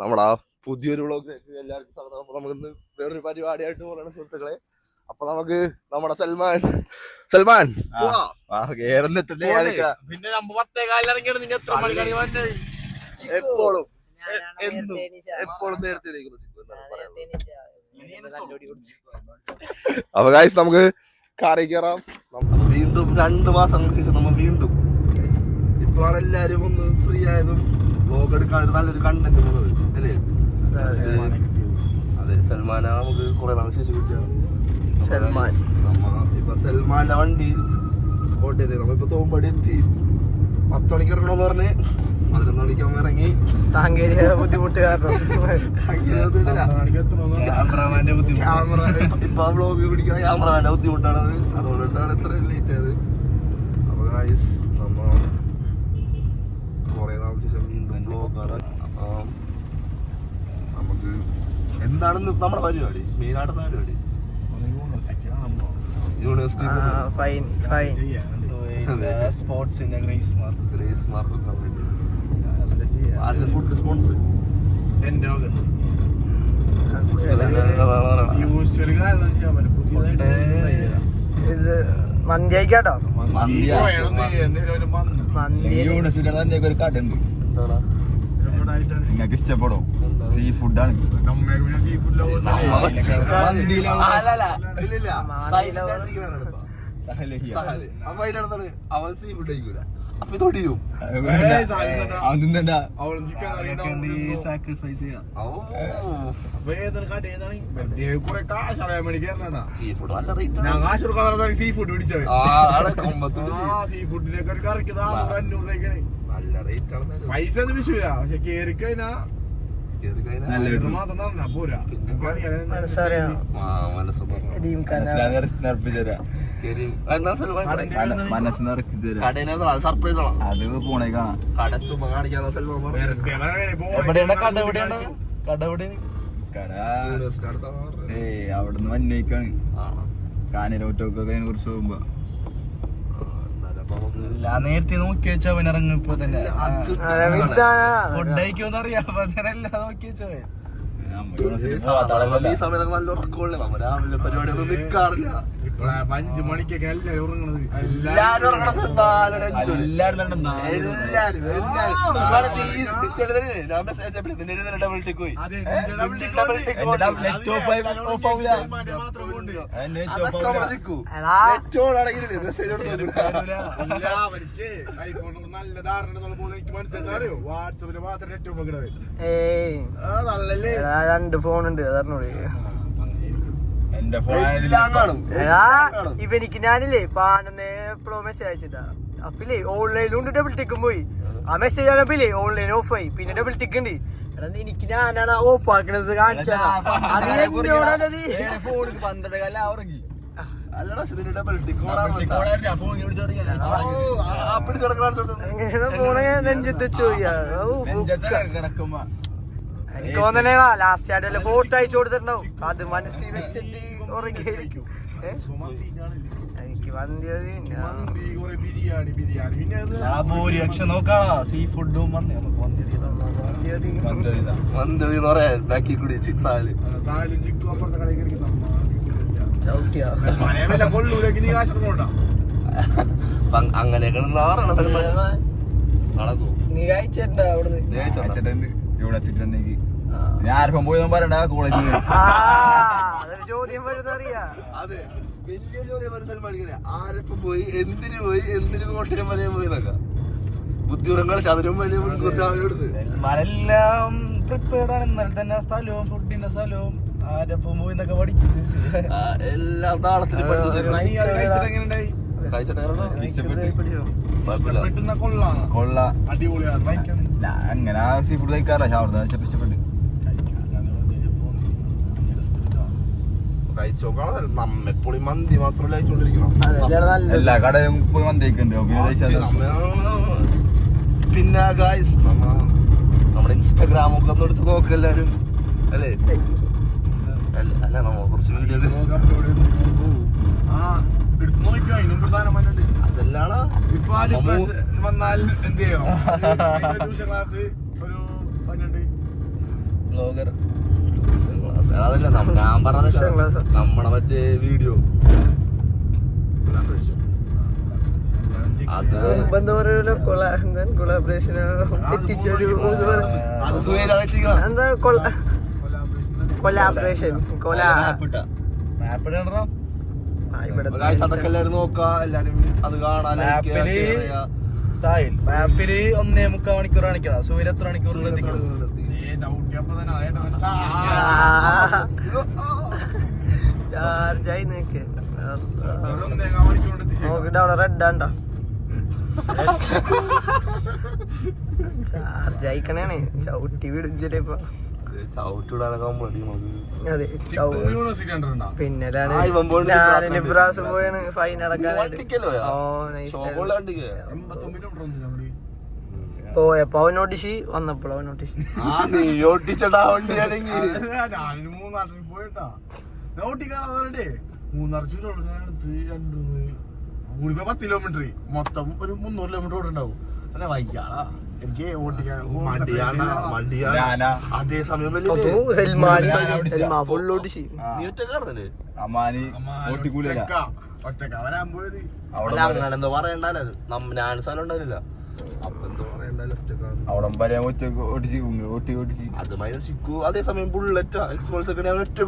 നമ്മുടെ ആ പുതിയൊരു വ്ളോഗിലേക്ക് എല്ലാവർക്കും സ്വാഗതം. നമുക്ക് നമുക്കിന്ന് വേറൊരു പരിപാടിയായിട്ട് പോകണം സുഹൃത്തുക്കളെ. അപ്പൊ നമുക്ക് നമ്മുടെ സൽമാൻ. സൽമാൻ എപ്പോഴും. എന്നും. എപ്പോഴും നേരത്തെ. അപ്പൊ ഗായ്സ് നമുക്ക് കാറി കയറാം നമ്മ വീണ്ടും രണ്ട് മാസം ശേഷം നമ്മൾ വീണ്ടും ഇപ്പോഴാണ് എല്ലാരും ഒന്ന് ഫ്രീ ആയതും ബ്ലോഗ് എടുക്കാൻ നല്ലൊരു കണ്ടന്റ് പോകുന്നത് അല്ലേ? അതെ സൽമാന നമുക്ക് കുറെ നാൾ ശേഷം കിട്ടിയ സൽമാൻ. ഇപ്പൊ സൽമാന്റെ വണ്ടിയിൽ കോട്ടയത്ത് നമ്മളിപ്പോ തോമ്പടി എത്തി. പത്ത് മണിക്ക് ഇറങ്ങണമെന്ന് പറഞ്ഞ് പതിനൊന്ന് മണിക്ക് അവൻ ഇറങ്ങി. സാങ്കേതിക ബുദ്ധിമുട്ട് കാരണം ക്യാമറമാന്റെ ബുദ്ധിമുട്ട്. ക്യാമറ ഇപ്പൊ ബ്ലോഗ് പിടിക്കണ ക്യാമറമാന്റെ ബുദ്ധിമുട്ടാണത്. അതുകൊണ്ടിട്ടാണ് ഇത്ര ലേറ്റ് ആയത്. അപ്പൊ ഗായ്സ് നമ്മ കൊറേ നാൾക്ക് ശേഷം വീണ്ടും വ്ലോഗാണ് അപ്പൊ എന്താണ് നമ്മുടെ പരിപാടി. മെയിനായിട്ട് പരിപാടി. യൂണിവേഴ്സിറ്റി ഫൈൻ ഫൈൻ സ്പോർട്സിന്റെ ഗ്രേസ് മാർക്ക് ഗ്രേസ് മാർക്ക് ആരുടെ ഫുഡ് സ്പോൺസർ യൂഷ്വലി കാരണം ചെയ്യാൻ പറ്റും. പുതിയതായിട്ട് ഇത് മന്തി. ആയിക്കാട്ടോ മന്തി. യൂണിവേഴ്സിറ്റിയുടെ തന്നെ ഒരു കട ഉണ്ട് നിങ്ങൾക്ക് ഇഷ്ടപ്പെടും സീ ഫുഡാണ് അവൻ സീ ഫുഡ് കഴിക്കൂല. അപ്പൊ സാക്രിഫൈസ് ചെയ്യാം? സീ ഫുഡ് പിടിച്ചത് സീ ഫുഡിനൊക്കെ ഒരു കറിക്ക് അഞ്ഞൂറ് രൂപയ്ക്കാണ് പൈസ ഒന്നും വിഷയമില്ല. പക്ഷെ കേറി കഴിഞ്ഞാ മനസ്സ് സർപ്രൈസ് ആണോ. അത് പോണേ കാണാം. കടത്തുമ്പോ കാണിക്കാതെ സൽമാൻ പറഞ്ഞു എവിടെയാണ്? കട എവിടെയാണ്? കട എവിടെയാണ്? കട. യൂണിവേഴ്സിറ്റി അടുത്താ ഏയ് അവിടുന്ന് വന്നേക്കാണ്. കാനരോട്ടൊക്കെ അതിനെ കുറിച്ച് പോകുമ്പോ എന്നാലും അപ്പൊ നമുക്ക് ഞാൻ നേരത്തെ നോക്കി വെച്ചാ അവൻ ഇറങ്ങും ഇപ്പൊ തന്നെ. ഫുഡ് കഴിക്കുമെന്ന് അറിയാം അപ്പൊ തന്നെ എല്ലാം നോക്കി വെച്ചോ ഈ സമയത്തൊക്കെ നല്ല ഉറക്കമുള്ള രാവിലെ പരിപാടി ഒന്നും നിൽക്കാറില്ല അഞ്ചു മണിക്കൊക്കെ എല്ലാരും ഉറങ്ങണത് എല്ലാരും നല്ല ധാരണ എനിക്ക് മനസ്സിലായി. വാട്സപ്പിൽ മാത്രം രണ്ട് ഫോൺ ഉണ്ട്. അതറിഞ്ഞൂടെ എന്റെ എല്ലാം ഫോൺ കാണും എടാ ഇവനിക്ക് ഞാനില്ലേ പാണെന്ന് എപ്പോഴും മെസ്സേജ് അയച്ചിട്ടാ. അപ്പില്ലേ ഓൺലൈനിലുണ്ട് ഡബിൾ ടിക്കും പോയി. ആ മെസ്സേജ് ആണപ്പില്ലേ ഓൺലൈൻ ഓഫ് ആയി. പിന്നെ ഡബിൾ ടിക്ക് ഉണ്ട് എടാ എനിക്ക് ഞാനാണ് ഓഫ് ആക്കണത് കാണിച്ചത്. അത് എന്നോടാണത് പന്ത്രണ്ട് കാലം നെഞ്ചത്ത് കിടക്കുമ്പോ. എനിക്ക് തോന്നണേ ലാസ്റ്റ് ആയിട്ട് ഫോട്ടോ അയച്ചു കൊടുത്തിട്ടുണ്ടാവും. അത് മനസ്സിൽ വെച്ചിട്ട് ഉറങ്ങിയായിരിക്കും? എനിക്ക് വന്ധ്യത് മന്തി കുറെ ബിരിയാണി ബിരിയാണി. പിന്നെ അത് ഭൂരിപക്ഷം നോക്കാ സീ ഫുഡും വന്നേ നമുക്ക് വന്തി മന്തി എന്ന് പറയാൻ ബാക്കി കൂടി സാൽ. അങ്ങനെയൊക്കെ നടക്കും നീ അവിടുന്ന്? അയച്ചിട്ടുണ്ട് യൂണിവേഴ്സിറ്റി തന്നെ ഞാൻ ആർക്കും പോയി പറയണ്ട കോളേജിൽ ആ അതൊരു ചോദ്യം വരുന്നറിയാ അതെ വലിയ ചോദ്യം ആരപ്പം പോയി എന്തിനു പോയി എന്തിനു കോട്ടയം വരെയും പോയി ബുദ്ധിപരങ്ങൾ ചതുരം എല്ലാം പ്രിപ്പയർഡ് ആണ്. ഇന്നലെ തന്നെ ആ സ്ഥലവും ഫുഡിന്റെ സ്ഥലവും ആരപ്പം പോയി എന്നൊക്കെ പഠിപ്പിച്ചു. ആ, എല്ലാം താളത്തിൽ കൊള്ള. അങ്ങനെ സീ ഫുഡ് കഴിക്കാറില്ല. കഴിച്ചപ്പോ ഇഷ്ടപ്പെട്ടു. കഴിച്ചോക്കണം നമ്മെപ്പോഴും മന്തി മാത്രമല്ല കഴിച്ചോണ്ടിരിക്കണം? എല്ലാ കടയും പോയി കഴിച്ചാലോ നമ്മ- പിന്നെ ഗായ്സ് നമ്മ നമ്മുടെ ഇൻസ്റ്റാഗ്രാം ഒക്കെ ഒന്ന് എടുത്ത് നോക്ക എല്ലാരും. അല്ലേ? അല്ല നമ്മ കുറച്ച് വീഡിയോ ആ എടുത്ത് നോക്കാം അതിനും പ്രധാനം വന്നിട്ട് അതെല്ലാണോ ഇപ്പൊ ആ വന്നാൽ എന്ത് ചെയ്യണം? ട്യൂഷൻ ക്ലാസ് ഒരു പന്ത്രണ്ട്. ബ്ലോഗർ അതല്ല ഞാൻ പറഞ്ഞത് നമ്മളെ മറ്റേ വീഡിയോ അത് മുമ്പ് എന്താ പറയുക കൊള എന്താണ് കൊളാബറേഷൻ തെറ്റിച്ചൊരു എന്താ കൊള കൊലാബറേഷൻ കൊല മാപ്പ് ഇടണ്ടോ ആ, ഇവിടെ ഗായ്സ് അതൊക്കെ എല്ലാരും നോക്കാ എല്ലാരും അത് കാണാൻ മാപ്പിൽ. സാഹിൽ ഒന്നേ മുക്കാൽ മണിക്കൂർ കാണിക്കണം. സൂര്യ എത്ര മണിക്കൂറിൽ എത്തിക്കണം? ചാർജായി നിക്ക് നോക്കിട്ട് അവിടെ റെഡ് ആണ്ടോ. ചാർജ് അയക്കണേണ് ചവിട്ടി വിടും നമുക്ക് അതെ പിന്നെ ഇബ്രാഹിം ഇബ്രാസ് പോയാണ് ഫൈൻ അടക്കാനായിട്ട് പോയപ്പോ അവൻ നോട്ടീസ് വന്നപ്പോൾ അവൻ നോട്ടിക്കാണെ മൂന്നാർ കിലോമീറ്റർ. മൊത്തം ഒരു മുന്നൂറ് കിലോമീറ്റർ ഓടുണ്ടാവും. അല്ല വയ്യാടാ എനിക്ക് ഓട്ടിക്കാൻ മടിയാണ് മടിയാണ്. ഞാനാ. അതേ സമയം സൽമാൻ. ഞാൻ അവിടെ ഫുൾ നോട്ടീസ് നീ ഒറ്റക്കാർന്നല്ലേ അമ്മാനി ഓട്ടിക്കൂലല്ല ഒറ്റക്ക അവരാൻ പോയത് അല്ല അവിടെ അങ്ങനെ എന്തോ പറയണ്ടല്ലോ നമ്മ ഞാൻ സ്ഥലം ഉണ്ടാവില്ല. അപ്പൊ എന്തോ പറയണ്ടല്ലോ ഒറ്റക്കാന്ന് വരെ ഓട്ടി അതുമായി മൈനർ ചിക്കു. അതേസമയം ബുള്ളറ്റ് എക്സ്പോൾസ് ഒക്കെ അവൻ ഒറ്റ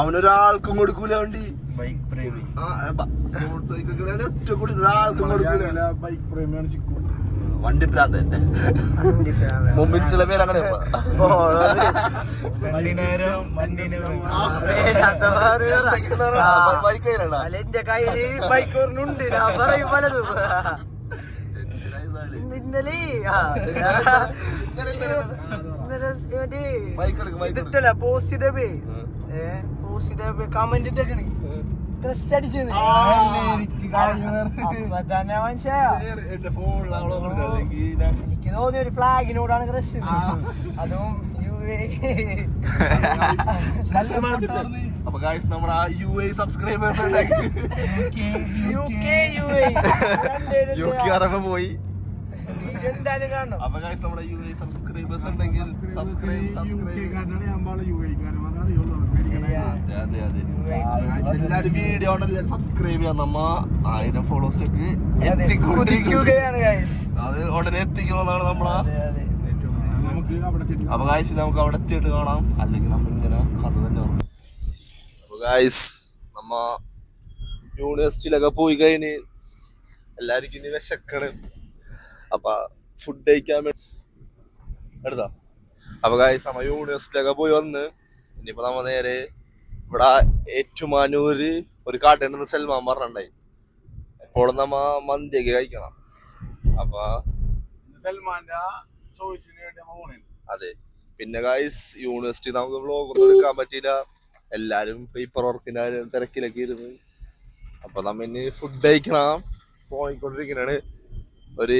അവനൊരാൾക്കും കൊടുക്കൂല വണ്ടി. ബൈക്ക് പ്രേമി ഒറ്റ കൂടി ഒരാൾക്കും കൊടുക്കൂല. ബൈക്ക് പ്രേമിയാണ് ചിക്കു. വണ്ടി പ്രാന്തൻ മുമ്പിൽ ചില പേര് അങ്ങനെ എന്റെ കയ്യിൽ ബൈക്ക് ഒരെണ്ണുണ്ട് ഞാൻ പറയും പലതും. ഇന്ന് ഇന്നലെ ഇതിട്ടല്ല പോസ്റ്റ് ഇടബേ ഏ പോസ്റ്റ് ഇടബേ കമന്റ് ഇട്ടേക്കണേ. അടിച്ചത്. അപ്പൊ തന്നെ കൊടുക്കല്ലെങ്കിൽ ഞാൻ എനിക്ക് തോന്നി ഒരു ഫ്ലാഗിനോടാണ് ക്രഷ് അതും അപ്പൊ ഗായ്സ് നമ്മുടെ U A subscribers U K A K പോയി. എന്തായാലും കാണണം. അപ്പൊ ഗായ്സ് നമ്മുടെ യു എ സബ്സ്ക്രൈബേഴ്സ് ഉണ്ടെങ്കിൽ സബ്സ്ക്രൈബ് സബ്സ്ക്രൈബ് അതെ അതെ അതെ. എല്ലാരും വീഡിയോ എല്ലാരും സബ്സ്ക്രൈബ് ചെയ്യാൻ നമ്മ ആയിരം ഫോളോസിലേക്ക് എത്തിക്കൊണ്ടിരിക്കുകയാണ് അത് ഉടനെ എത്തിക്കണമെന്നാണ് നമ്മളാ നമുക്ക് അവിടെ ചെല്ലും. അപ്പൊ ഗായ്സ് നമുക്ക് അവിടെ എത്തിയിട്ട് കാണാം. അല്ലെങ്കിൽ നമ്മ ഇങ്ങനെ കഥ തന്നെ അപ്പൊ ഗായ്സ് നമ്മ യൂണിവേഴ്സിറ്റിയിലൊക്കെ പോയി കഴിഞ്ഞ് എല്ലാവർക്കും ഇനി വിശക്കണ്. അപ്പൊ ഫുഡ് കഴിക്കാൻ വേണ്ടി എടുത്താ. അപ്പൊ കാര്യം സമയം യൂണിവേഴ്സിറ്റിയിലൊക്കെ പോയി വന്ന് ഇനിയിപ്പോ നമ്മ നേരെ ഇവിടെ ഏറ്റുമാനൂര് ഒരു കാട്ടുണ്ടെന്ന് സൽമാൻ പറഞ്ഞിട്ടുണ്ടായി. എപ്പോഴും നമ്മ മന്തിയൊക്കെ കഴിക്കണം. അപ്പൊ സൽമാന്റെ ചോയ്സിന് വേണ്ടി അതെ. പിന്നെ ഗായ്സ് യൂണിവേഴ്സിറ്റി നമുക്ക് വ്ലോഗ് ഒന്നും എടുക്കാൻ പറ്റിയില്ല. എല്ലാരും പേപ്പർ വർക്കിന്റെ തിരക്കിലൊക്കെ ഇരുന്ന്. അപ്പൊ നമ്മ ഇനി ഫുഡ് കഴിക്കണം. പോയിക്കൊണ്ടിരിക്കണാണ്. ഒരു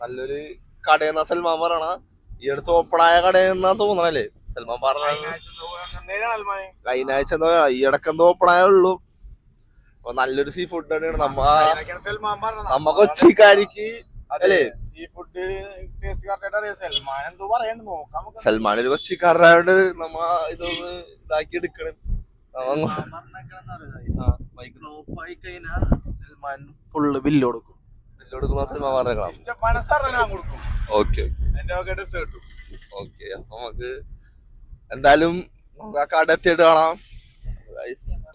നല്ലൊരു കടയെന്ന സൽമാൻ പറയണ ഈ അടുത്ത് ഓപ്പണായ കടയെന്നാ തോന്നണല്ലേ? സൽമാൻ പറഞ്ഞ കഴിഞ്ഞ ആഴ്ച എന്തോ ഈ ഇടക്കെന്തോ ഓപ്പണായ ഉള്ളൂ അപ്പൊ നല്ലൊരു സീ ഫുഡ് തന്നെയാണ് നമ്മ നമ്മ കൊച്ചിക്കാരിക്ക് അല്ലേ? സീ ഫുഡ് സൽമാൻ എന്തോ പറയണ്ട് നോക്കാം നമുക്ക്. സൽമാൻ ഒരു കൊച്ചിക്കാരനായോണ്ട് നമ്മ ഇതൊന്ന് ഇതാക്കി എടുക്കണം. സൽമാൻ ഫുള്ള് ബില്ല് കൊടുക്കും. കൊടുക്കുന്ന സൽമാൻ പറഞ്ഞേക്കണം ഇഷ്ടം മനസ്സറിഞ്ഞ ഞാൻ കൊടുക്കും. ഓക്കെ എന്റെ ഒക്കെ ഡെസേർട്ടും ഓക്കെ അപ്പൊ നമുക്ക് എന്തായാലും നമുക്ക് ആ കട എത്തിയിട്ട് കാണാം.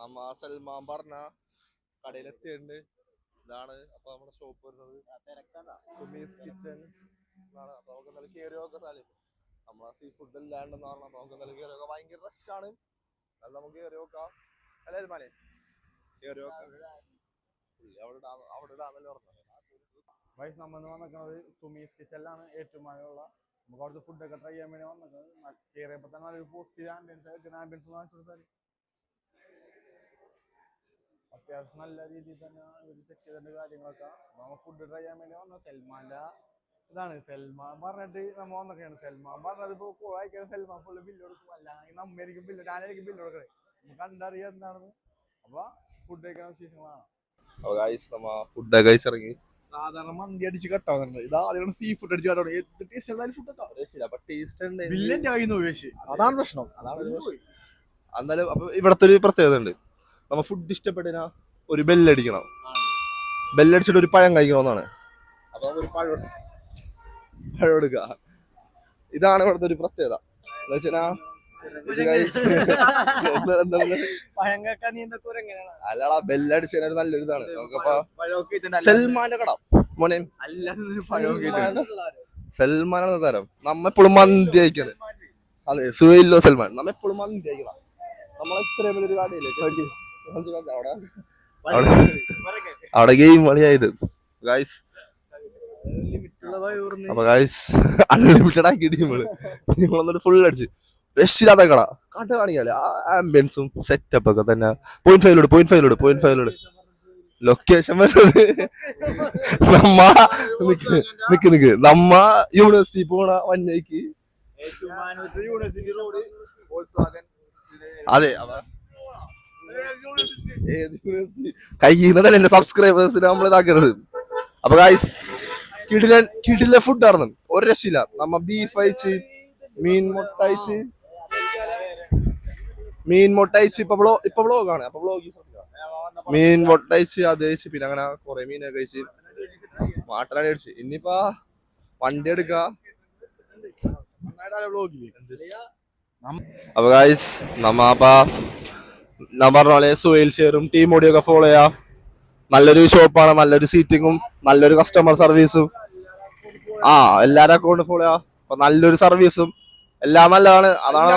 നമ്മ സൽമാൻ പറഞ്ഞ കടയിലെത്തിയിട്ടുണ്ട് ഇതാണ് അപ്പൊ നമ്മുടെ ഷോപ്പ് വരുന്നത്. സുമീസ് കിച്ചൺ എന്നാണ്. അപ്പൊ നമുക്ക് എന്തായാലും കയറിയൊക്കെ സ്ഥലം നമ്മളെ സീ ഫുഡ് ഇല്ലാണ്ടെന്ന് പറഞ്ഞാൽ അപ്പൊ നമുക്ക് എന്തായാലും കയറിയൊക്കെ ഭയങ്കര റഷ് ആണ്. അത് നമുക്ക് കയറി നോക്കാം അല്ലേ സൽമാനെ? കയറി നോക്കാം അവിടെ അവിടെ ഇടാന്നല്ലേ പറഞ്ഞത്. വയസ്സ് നമ്മൾ വന്നിരിക്കുന്നത് സുമീസ് കിച്ചണിലാണ് ഏറ്റവും മഴയുള്ള നമുക്ക് അവിടുത്തെ ഫുഡൊക്കെ ട്രൈ ചെയ്യാൻ വേണ്ടി വന്നിരിക്കുന്നത് കയറിയപ്പോൾ തന്നെ നല്ലൊരു പോസിറ്റീവ് ആംബിയൻസ് ആംബിയൻസ് കാണിച്ചു കൊടുത്താൽ അത്യാവശ്യം നല്ല രീതിയിൽ തന്നെ ഒരു സെറ്റ് ചെയ്തിട്ട് കാര്യങ്ങളൊക്കെ. നമ്മൾ ഫുഡ് ട്രൈ ചെയ്യാൻ വേണ്ടി വന്ന സൽമാന്റെ ഇതാണ്. സൽമാൻ പറഞ്ഞിട്ട് നമ്മൾ വന്നൊക്കെയാണ്. സൽമാൻ പറഞ്ഞത് ഇപ്പോൾ കോളായിക്കാൻ സൽമാൻ ഫുള്ള് ബില്ല് കൊടുക്കും. അല്ലെങ്കിൽ നമ്മയായിരിക്കും ബില്ല് ഞാനായിരിക്കും ബില്ല് കൊടുക്കണേ നമുക്ക് കണ്ടറിയാം എന്താണെന്ന്. അപ്പൊ ഫുഡ് കഴിക്കുന്ന വിശേഷങ്ങളാണ്. ഫുഡൊക്കെ കഴിച്ചിറങ്ങി. സാധാരണ മന്തി അടിച്ച് കട്ടാവുന്നുണ്ട്. ഇത് ആദ്യം സീ ഫുഡ് അടിച്ച് കട്ടാണ് എന്ത് ടേസ്റ്റ് ഫുഡ് എത്താം ടേസ്റ്റ് ഉണ്ട്. ബില്ലിന്റെ ഉപയോഗിച്ച് അതാണ് പ്രശ്നം. എന്നാലും അപ്പൊ ഇവിടത്തെ ഒരു പ്രത്യേകത ഉണ്ട്. നമ്മ ഫുഡ് ഇഷ്ടപ്പെട്ടിനാ ഒരു ബെല്ലടിക്കണം ബെല്ലടിച്ചിട്ട് ഒരു പഴം കഴിക്കണമെന്നാണ്. അപ്പൊ ഒരു പഴം പഴം എടുക്കുക ഇതാണ് ഇവിടുത്തെ ഒരു പ്രത്യേകത. എന്ന് വെച്ചാ ഇത് കഴിച്ച് എന്താ- എന്താണ് പഴം കേൾക്കാൻ നീ എന്തൊക്കെ എങ്ങനെയാണ് അല്ലടാ ബെല്ലടിച്ച് ഒരു നല്ലൊരു ഇതാണ് നമുക്കപ്പോ സൽമാന്റെ കട മോനെ സൽമാനാണ് തരം. നമ്മ എപ്പോഴും മന്തി അയക്കുന്നത് അതെ സുഹൈലോ സൽമാൻ. നമ്മ എപ്പോഴും മന്തി അയക്കണം നമ്മളെ ഇത്രയും വലിയൊരു കടയില്ലേ? അവിടെ. അവിടെ ഗെയിം കളിയായത്. ഗായ്സ് അപ്പൊ ഗായ്സ് അൺലിമിറ്റഡ് ആക്കി ടീമുകൾ ടീമുകൾ വന്നിട്ട് ഫുൾ അടിച്ച്. രക്ഷില്ലാത്ത കട കാട്ട് കാണിക്കാല്ലേ ആ ആംബിയൻസും സെറ്റപ്പ് ഒക്കെ തന്നെ. പോയിന്റ് ഫൈവിലോട് പോയിന്റ് ഫൈവിലോട് പോയിന്റ് ഫൈവിലോട് ലൊക്കേഷൻ വരുന്നത്. നമ്മ നിക്ക് നിക്ക് നിക്ക്. നമ്മ യൂണിവേഴ്സിറ്റി പോണ വന്നേക്ക്. യൂണിവേഴ്സിറ്റി റോഡ് അതെ കയ്യുന്നതല്ല എന്റെ സബ്സ്ക്രൈബേഴ്സിന് നമ്മൾ ഇതാക്കരുത്. അപ്പൊ ഗായ്സ് കിടിലൻ കിടില ഫുഡ് ആയിരുന്നു ഒരു രക്ഷയില്ല. നമ്മ ബീഫ് അയച്ച് മീൻ മുട്ട അയച്ച് മീൻ മുട്ടയച്ച് ഇപ്പൊ ഇപ്പൊ ഇപ്പൊ വ്ളോഗാണ് അപ്പൊ വ്ളോഗ് മീൻ മുട്ടയച്ച് അത് കഴിച്ച് പിന്നെ അങ്ങനെ കൊറേ മീനൊക്കെ കഴിച്ച് മാട്ടനാടി അടിച്ച്. ഇനിയിപ്പോ വണ്ടി എടുക്ക. അപ്പൊ ഗായ്സ് നമ്മ അപ്പൊ ഞാൻ പറഞ്ഞ പോലെ ഷെയറും ടീം ഓടിയൊക്കെ ഫോളോ ചെയ്യാം. നല്ലൊരു ഷോപ്പാണ് നല്ലൊരു സീറ്റിങ്ങും നല്ലൊരു കസ്റ്റമർ സർവീസും ആ എല്ലാരും അക്കൗണ്ട് ഫോളോ ചെയ്യാം. അപ്പൊ നല്ലൊരു സർവീസും എല്ലാം നല്ലതാണ്. അതാണ്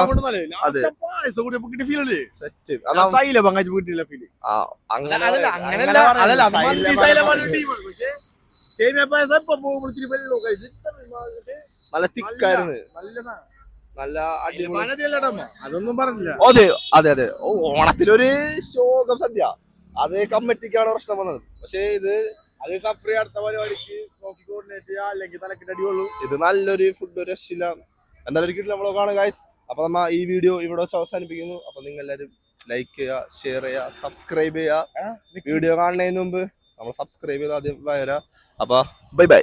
നല്ല തിക്കായിരുന്നു. നല്ല അതൊന്നും പറഞ്ഞില്ല. അതെ അതെ അതെ. ഓണത്തിലൊരു ശോകം സദ്യ. അത് കമ്മിറ്റിക്കാണ് പ്രശ്നം വന്നത്. പക്ഷേ ഇത് അത് സഫ്രി അടുത്ത പരിപാടിക്ക് നോക്കി കോർഡിനേറ്റ് അല്ലെങ്കിൽ ഇത് നല്ലൊരു ഫുഡ് ഒരു രക്ഷയില്ല എന്തായാലും ഒരിക്കലും നമ്മൾ നമ്മളെ കാണുക ഗൈസ് അപ്പൊ നമ്മ ഈ വീഡിയോ ഇവിടെ വെച്ച് അവസാനിപ്പിക്കുന്നു. അപ്പൊ നിങ്ങൾ എല്ലാവരും ലൈക്ക് ചെയ്യുക ഷെയർ ചെയ്യുക. സബ്സ്ക്രൈബ് ചെയ്യുക വീഡിയോ കാണുന്നതിന് മുമ്പ് നമ്മൾ സബ്സ്ക്രൈബ് ചെയ്ത് ആദ്യം വരാം. അപ്പൊ ബൈ ബൈ